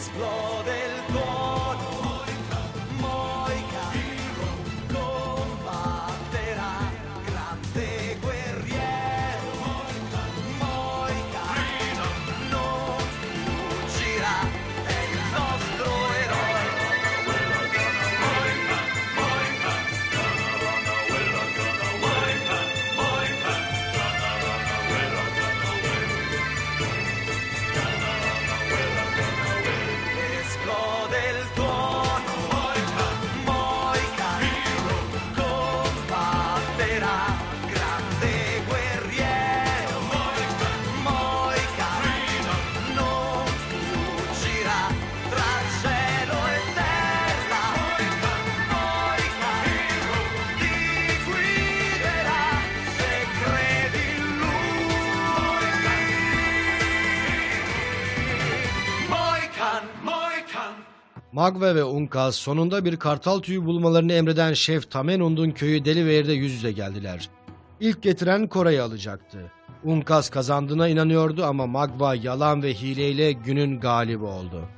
Exploding. Magve ve Unkaz sonunda bir kartal tüyü bulmalarını emreden Şef Tamenund'un köyü Deliveir'de yüz yüze geldiler. İlk getiren Koray'ı alacaktı. Unkaz kazandığına inanıyordu ama Magva yalan ve hileyle günün galibi oldu.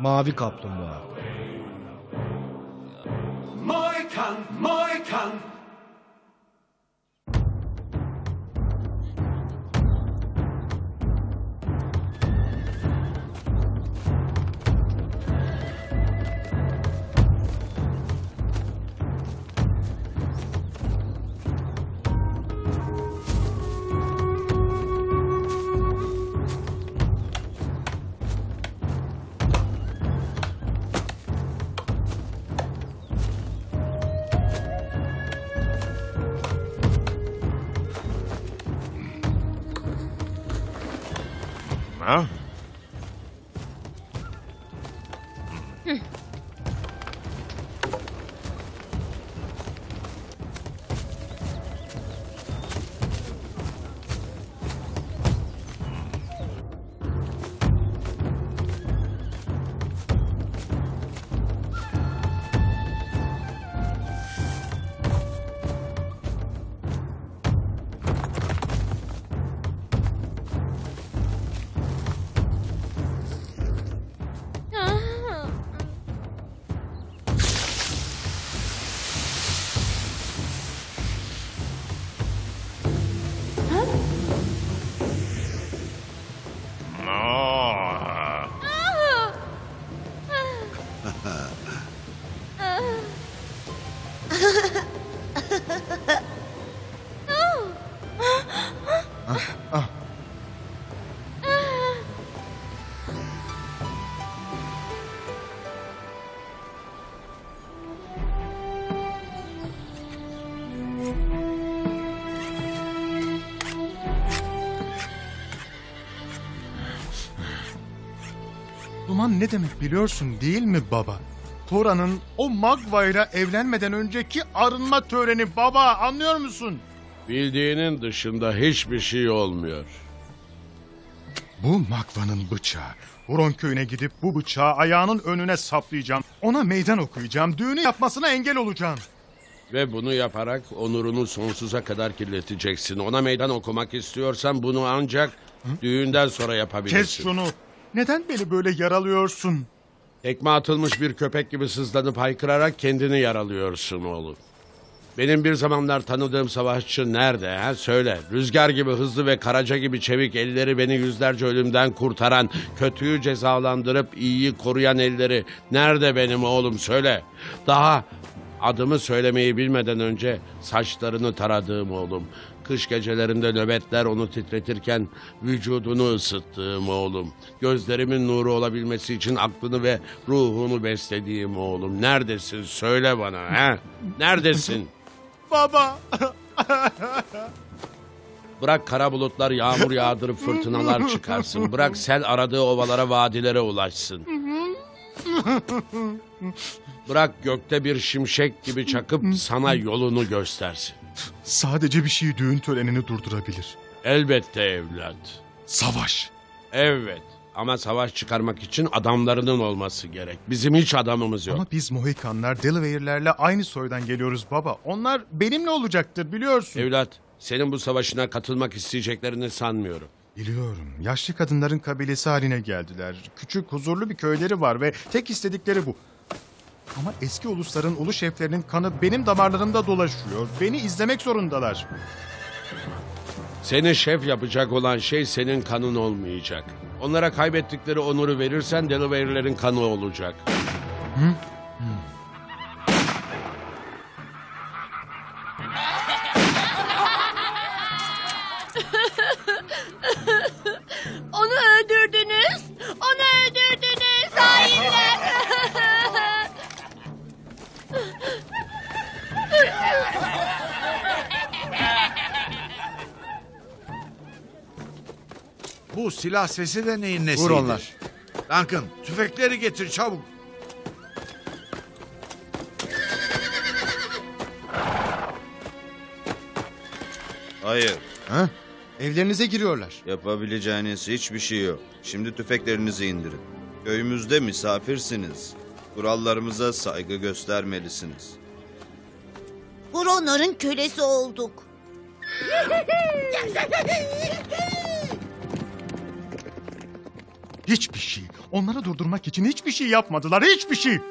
Mavi Kaplumbağa Moican, Moican. Duman ne demek biliyorsun değil mi baba? Tora'nın o Magva'yla evlenmeden önceki arınma töreni baba anlıyor musun? Bildiğinin dışında hiçbir şey olmuyor. Bu Magva'nın bıçağı. Huron köyüne gidip bu bıçağı ayağının önüne saplayacağım. Ona meydan okuyacağım. Düğünü yapmasına engel olacağım. Ve bunu yaparak onurunu sonsuza kadar kirleteceksin. Ona meydan okumak istiyorsan bunu ancak düğünden sonra yapabilirsin. Kes şunu. Neden beni böyle yaralıyorsun? Tekme atılmış bir köpek gibi sızlanıp haykırarak kendini yaralıyorsun oğlum. Benim bir zamanlar tanıdığım savaşçı nerede ha? Söyle. Rüzgar gibi hızlı ve karaca gibi çevik elleri beni yüzlerce ölümden kurtaran, kötüyü cezalandırıp iyiyi koruyan elleri nerede benim oğlum söyle. Daha adımı söylemeyi bilmeden önce saçlarını taradığım oğlum. Kış gecelerinde nöbetler onu titretirken vücudunu ısıttığım oğlum. Gözlerimin nuru olabilmesi için aklını ve ruhunu beslediğim oğlum. Neredesin söyle bana ha? Neredesin? Baba. Bırak kara bulutlar yağmur yağdırıp fırtınalar çıkarsın. Bırak sel aradığı ovalara vadilere ulaşsın. Bırak gökte bir şimşek gibi çakıp sana yolunu göstersin. Sadece bir şey düğün törenini durdurabilir. Elbette evlat. Savaş. Evet. Ama savaş çıkarmak için adamlarının olması gerek. Bizim hiç adamımız yok. Ama biz Mohikanlar Delaware'lerle aynı soydan geliyoruz baba. Onlar benimle olacaktır biliyorsun. Evlat, senin bu savaşına katılmak isteyeceklerini sanmıyorum. Biliyorum. Yaşlı kadınların kabilesi haline geldiler. Küçük, huzurlu bir köyleri var ve tek istedikleri bu. Ama eski ulusların ulu şeflerinin kanı benim damarlarımda dolaşıyor. Beni izlemek zorundalar. Seni şef yapacak olan şey senin kanın olmayacak. Onlara kaybettikleri onuru verirsen Delaware'lerin kanı olacak. Onu Bu silah sesi de neyin nesiydi? Vur onlar. Duncan tüfekleri getir çabuk. Hayır. Ha? Evlerinize giriyorlar. Yapabileceğiniz hiçbir şey yok. Şimdi tüfeklerinizi indirin. Köyümüzde misafirsiniz. Kurallarımıza saygı göstermelisiniz. Huronların kölesi olduk. Hiçbir şey. Onları durdurmak için hiçbir şey yapmadılar. Hiçbir şey.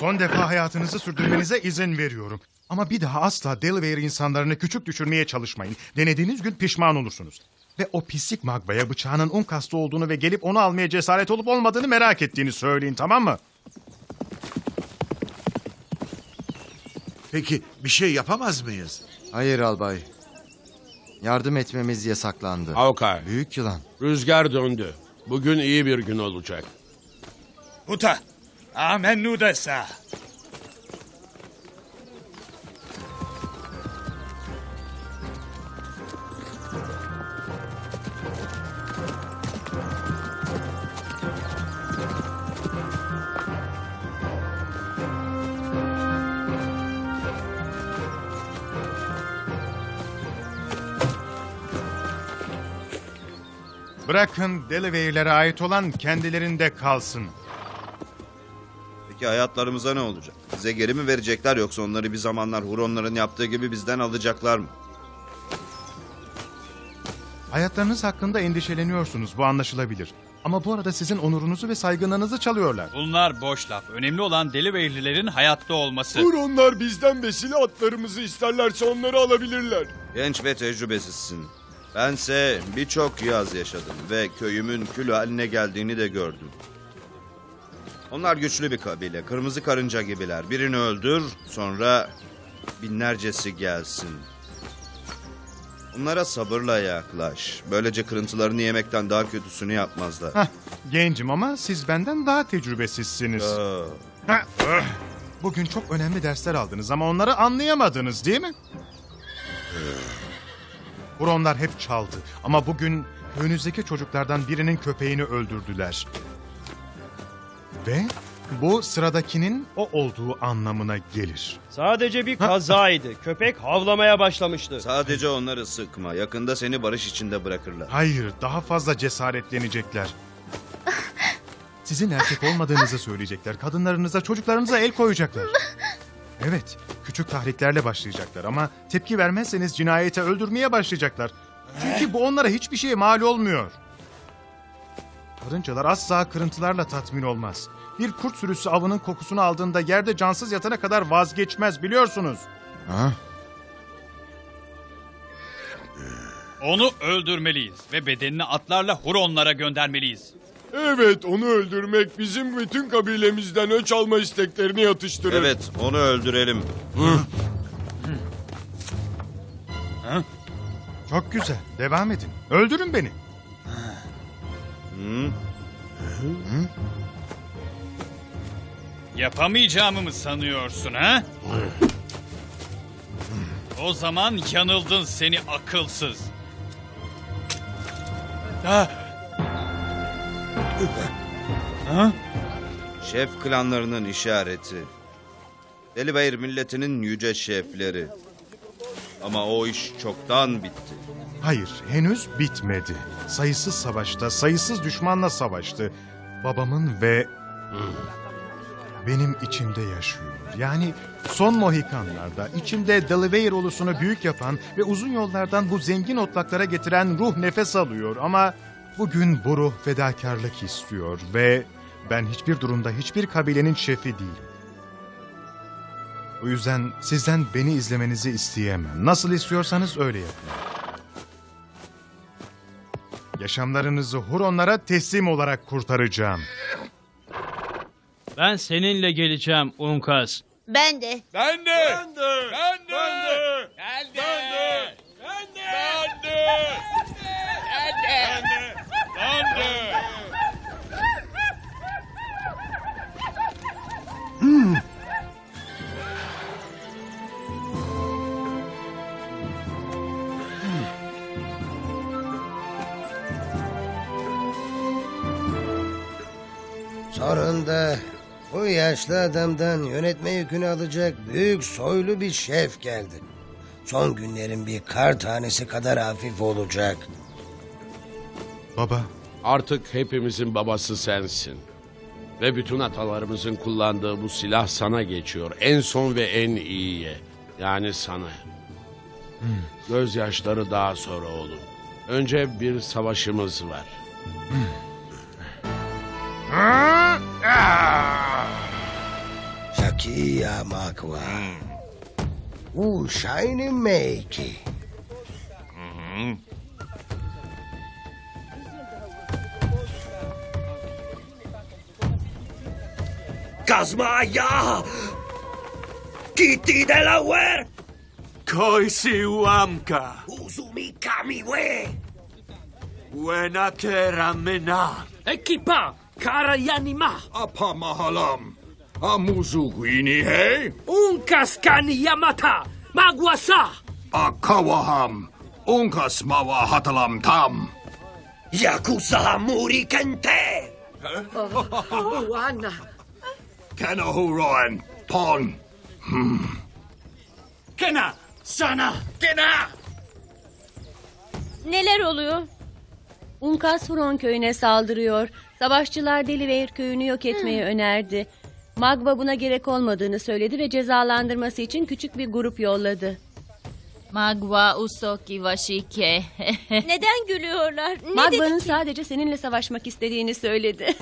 Son defa hayatınızı sürdürmenize izin veriyorum. Ama bir daha asla Delaware insanlarını küçük düşürmeye çalışmayın. Denediğiniz gün pişman olursunuz. Ve o pislik Magba'ya bıçağının un kastı olduğunu ve gelip onu almaya cesaret olup olmadığını merak ettiğini söyleyin tamam mı? Peki bir şey yapamaz mıyız? Hayır albay. Yardım etmemiz yasaklandı. Hawkeye, Büyük yılan. rüzgar döndü. Bugün iyi bir gün olacak. Huta, amen nudesa. Bırakın Delaware'lere ait olan kendilerinde kalsın. Peki hayatlarımıza ne olacak? Bize geri mi verecekler yoksa onları bir zamanlar Huronların yaptığı gibi bizden alacaklar mı? Hayatlarınız hakkında endişeleniyorsunuz bu anlaşılabilir. Ama bu arada sizin onurunuzu ve saygınlığınızı çalıyorlar. Bunlar boş laf. Önemli olan Delaware hayatta olması. onlar bizden besile atlarımızı isterlerse onları alabilirler. Genç ve tecrübesizsin. Bense birçok yaz yaşadım ve köyümün kül haline geldiğini de gördüm. Onlar güçlü bir kabile, kırmızı karınca gibiler. Birini öldür, sonra binlercesi gelsin. Onlara sabırla yaklaş. Böylece kırıntılarını yemekten daha kötüsünü yapmazlar. Hah, gencim ama siz benden daha tecrübesizsiniz. Aa, öh. Bugün çok önemli dersler aldınız ama onları anlayamadınız değil mi? Huronlar hep çaldı ama bugün köyünüzdeki çocuklardan birinin köpeğini öldürdüler. Ve bu sıradakinin o olduğu anlamına gelir. Sadece bir kazaydı. Köpek havlamaya başlamıştı. sadece onları sıkma. Yakında seni barış içinde bırakırlar. Hayır, daha fazla cesaretlenecekler. Sizin erkek olmadığınızı söyleyecekler. Kadınlarınıza, çocuklarınıza el koyacaklar. Evet, küçük tahriklerle başlayacaklar ama tepki vermezseniz cinayete öldürmeye başlayacaklar. Çünkü bu onlara hiçbir şeye mal olmuyor. Karıncalar asla kırıntılarla tatmin olmaz. bir kurt sürüsü avının kokusunu aldığında yerde cansız yatana kadar vazgeçmez biliyorsunuz. Ha? Onu öldürmeliyiz ve bedenini atlarla Huronlara göndermeliyiz. Evet onu öldürmek bizim bütün kabilemizden öç alma isteklerini yatıştırır. Evet, onu öldürelim. Çok güzel. Devam edin. Öldürün beni. Hı? Yapamayacağımı mı sanıyorsun ha? O zaman yanıldın seni akılsız. Şef klanlarının işareti. Delibeyr milletinin yüce şefleri. Ama o iş çoktan bitti. Hayır, henüz bitmedi. Sayısız savaşta, sayısız düşmanla savaştı. Babamın ve benim içimde yaşıyor. Yani son Mohikanlarda içimde Delaveir ulusunu büyük yapan ve uzun yollardan bu zengin otlaklara getiren ruh nefes alıyor. Ama bugün bu ruh fedakarlık istiyor ve ben hiçbir durumda hiçbir kabilenin şefi değilim. O yüzden sizden beni izlemenizi isteyemem. Nasıl istiyorsanız öyle yapın. Yaşamlarınızı Huronlara teslim olarak kurtaracağım. Ben seninle geleceğim Unkas. Ben de. Ben de. Ben de. Ben de. Ben de. Sonunda bu yaşlı adamdan yönetme yükünü alacak büyük soylu bir şef geldi. Son günlerin bir kar tanesi kadar hafif olacak. Baba, Artık hepimizin babası sensin. Ve bütün atalarımızın kullandığı bu silah sana geçiyor. En son ve en iyiye. Yani sana. Gözyaşları daha sonra oğlum. Önce bir savaşımız var. 崎山君おしゃいにメイキ Casmaya! Kitty Delaware! Koisi Uamka! Uzumi Kamiwe! Wenakera Mena! Equipa! Karayanima. Apa mahalam. Amuzuguini he. Unkas Yamata. Magwasa. Akawaham. Unkas mawa hatalam tam. Yakuza Muri Kente! Kenahuroan. Pon. Kena. Sana. Kena. Neler oluyor? Unkas Huron köyüne saldırıyor. Savaşçılar Deliveir köyünü yok etmeyi önerdi. Magva buna gerek olmadığını söyledi ve cezalandırması için küçük bir grup yolladı. Magwa Usoki Washike. Neden gülüyorlar? Ne dedi ki? sadece seninle savaşmak istediğini söyledi.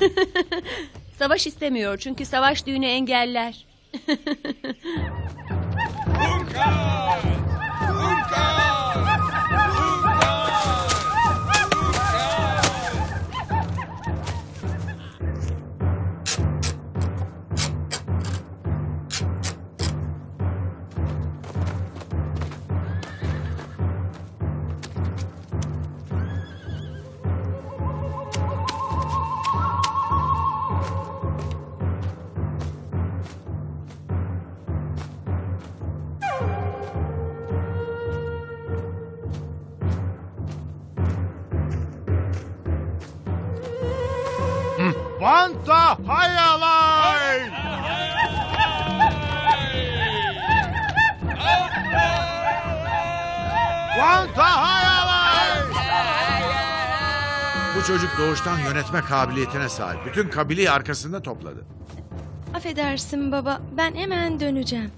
Savaş istemiyor çünkü savaş düğünü engeller. Vanta çocuk doğuştan yönetme kabiliyetine sahip. Bütün kabileyi arkasında topladı. Affedersin baba, ben hemen döneceğim.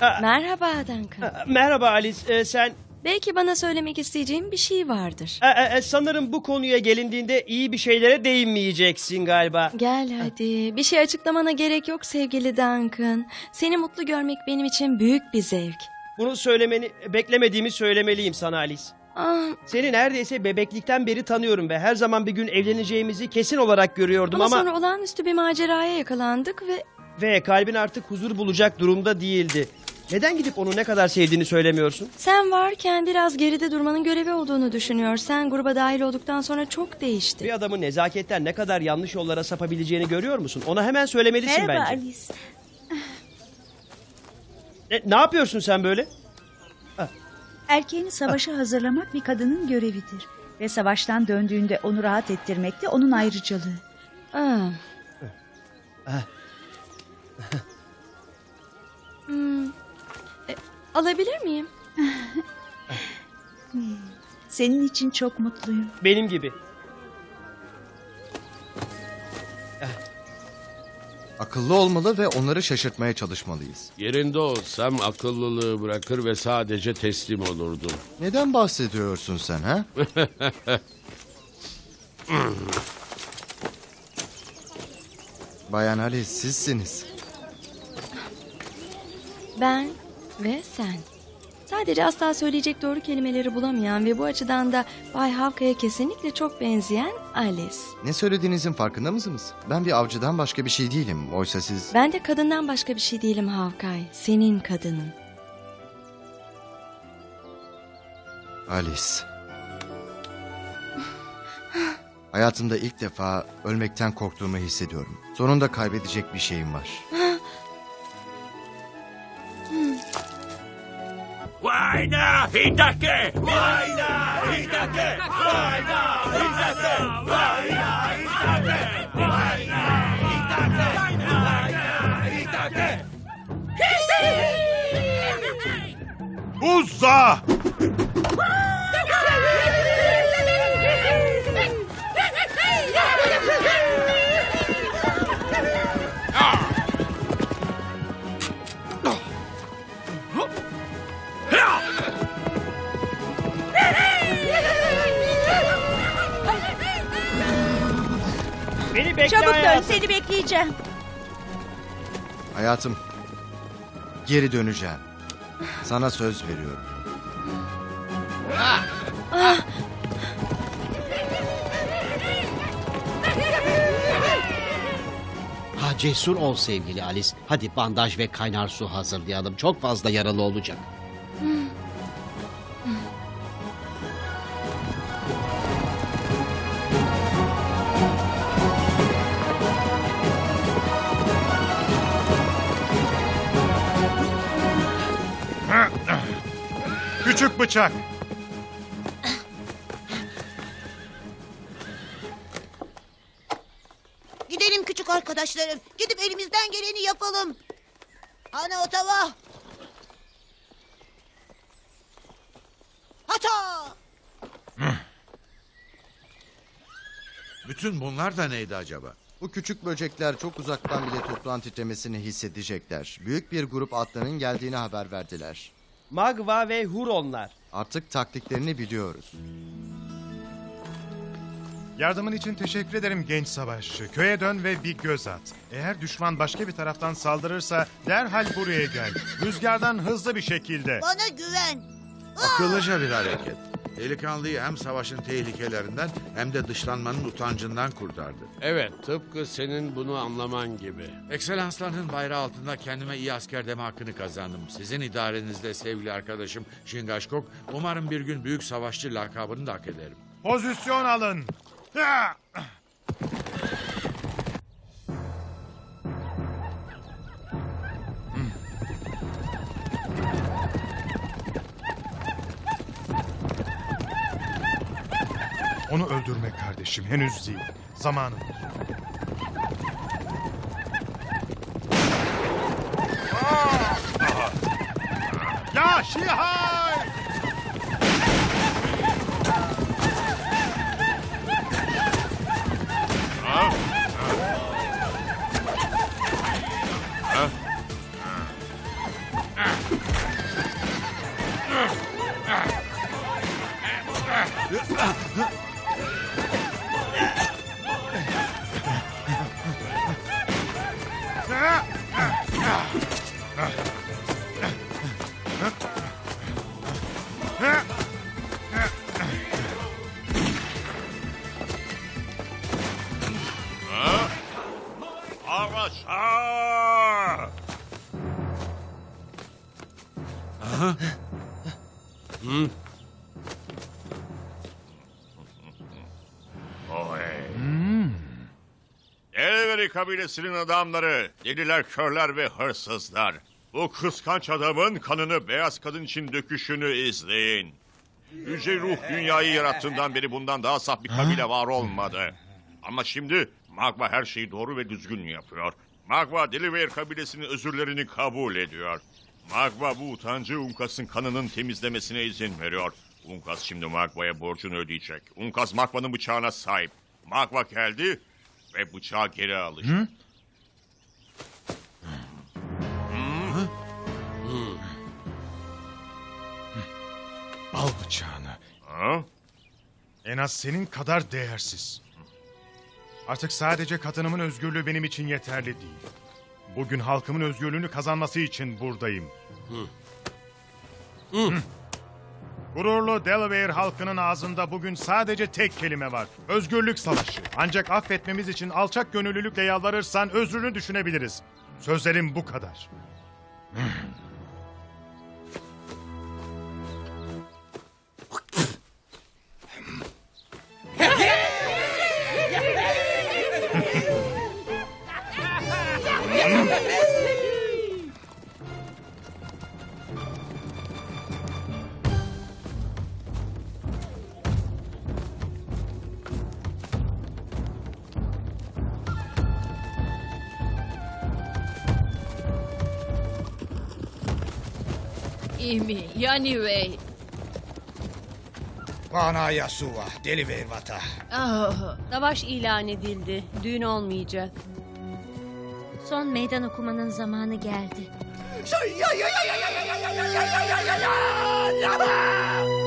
Ha, Merhaba Duncan. ha, Merhaba Alice. Ee, sen Belki bana söylemek isteyeceğim bir şey vardır. E, e, sanırım bu konuya gelindiğinde iyi bir şeylere değinmeyeceksin galiba. Gel hadi. Bir şey açıklamana gerek yok sevgili Duncan. Seni mutlu görmek benim için büyük bir zevk. Bunu söylemeni beklemediğimi söylemeliyim sana Alice. Ah, Seni neredeyse bebeklikten beri tanıyorum ve her zaman bir gün evleneceğimizi kesin olarak görüyordum ama, ama... sonra olağanüstü bir maceraya yakalandık ve Ve kalbin artık huzur bulacak durumda değildi. Neden gidip onu ne kadar sevdiğini söylemiyorsun? sen varken biraz geride durmanın görevi olduğunu düşünüyor. Sen gruba dahil olduktan sonra çok değişti. Bir adamın nezaketten ne kadar yanlış yollara sapabileceğini görüyor musun? Ona hemen söylemelisin Merhaba bence. Alice. E, ne yapıyorsun sen böyle? Erkeğini savaşa hazırlamak bir kadının görevidir. Ve savaştan döndüğünde onu rahat ettirmek de onun ayrıcalığı. Hmm. E, alabilir miyim? Senin için çok mutluyum. Benim gibi. Akıllı olmalı ve onları şaşırtmaya çalışmalıyız. Yerinde olsam akıllılığı bırakır ve sadece teslim olurdum. Neden bahsediyorsun sen ha? Bayan Ali sizsiniz. Ben ve sen. Sadece asla söyleyecek doğru kelimeleri bulamayan ve bu açıdan da Bay Havka'ya kesinlikle çok benzeyen Alice. Ne söylediğinizin farkında mısınız? Ben bir avcıdan başka bir şey değilim. Oysa siz... Ben de kadından başka bir şey değilim Havkay. Senin kadının. Alice. Hayatımda ilk defa ölmekten korktuğumu hissediyorum. Sonunda kaybedecek bir şeyim var. Vaina, Itaquê! Vaina, Itaquê! Vaina, Itaquê! Vaina, Itaquê! Vaina, Itaquê! Vaina, Itaquê! Usar! Bekle Çabuk dön hayatım. seni bekleyeceğim. Hayatım. Geri döneceğim. Sana söz veriyorum. Ha cesur ol sevgili Alice. Hadi bandaj ve kaynar su hazırlayalım. Çok fazla yaralı olacak. Küçük bıçak. Gidelim küçük arkadaşlarım. Gidip elimizden geleni yapalım. Ana otava. Hata. Bütün bunlar da neydi acaba? Bu küçük böcekler çok uzaktan bile toprağın titremesini hissedecekler. Büyük bir grup atların geldiğini haber verdiler. Magva ve Huronlar. Artık taktiklerini biliyoruz. Yardımın için teşekkür ederim genç savaşçı. Köye dön ve bir göz at. Eğer düşman başka bir taraftan saldırırsa derhal buraya gel. Rüzgardan hızlı bir şekilde. Bana güven. Akıllıca bir hareket. Delikanlıyı hem savaşın tehlikelerinden hem de dışlanmanın utancından kurtardı. Evet, tıpkı senin bunu anlaman gibi. Ekselanslarının bayrağı altında kendime iyi asker deme hakkını kazandım. Sizin idarenizde sevgili arkadaşım Şingaşkok, umarım bir gün büyük savaşçı lakabını da hak ederim. Pozisyon alın. Ha! Onu öldürmek kardeşim henüz değil. Zamanı. Ya Şihay! Savaşa! Kabilesinin adamları, deliler, körler ve hırsızlar. Bu kıskanç adamın kanını beyaz kadın için döküşünü izleyin. Yüce ruh dünyayı yarattığından beri bundan daha saf bir kabile var olmadı. Ama şimdi Magma her şeyi doğru ve düzgün yapıyor. Magma Deliver kabilesinin özürlerini kabul ediyor. Magma bu utancı Unkas'ın kanının temizlemesine izin veriyor. Unkas şimdi Magma'ya borcunu ödeyecek. Unkas Magma'nın bıçağına sahip. Magma geldi ve bıçağı geri alacak. Al bıçağını. Ha? En az senin kadar değersiz. Artık sadece kadınımın özgürlüğü benim için yeterli değil. Bugün halkımın özgürlüğünü kazanması için buradayım. Hı. Gururlu Delaware halkının ağzında bugün sadece tek kelime var. Özgürlük savaşı. Ancak affetmemiz için alçak gönüllülükle yalvarırsan özrünü düşünebiliriz. Sözlerim bu kadar. İmi, Yanivey. Bana Yasuva, deli vervata. Ah, Savaş ilan edildi. Düğün olmayacak. Son meydan okumanın zamanı geldi. Ya ya ya ya ya ya ya ya ya ya ya ya ya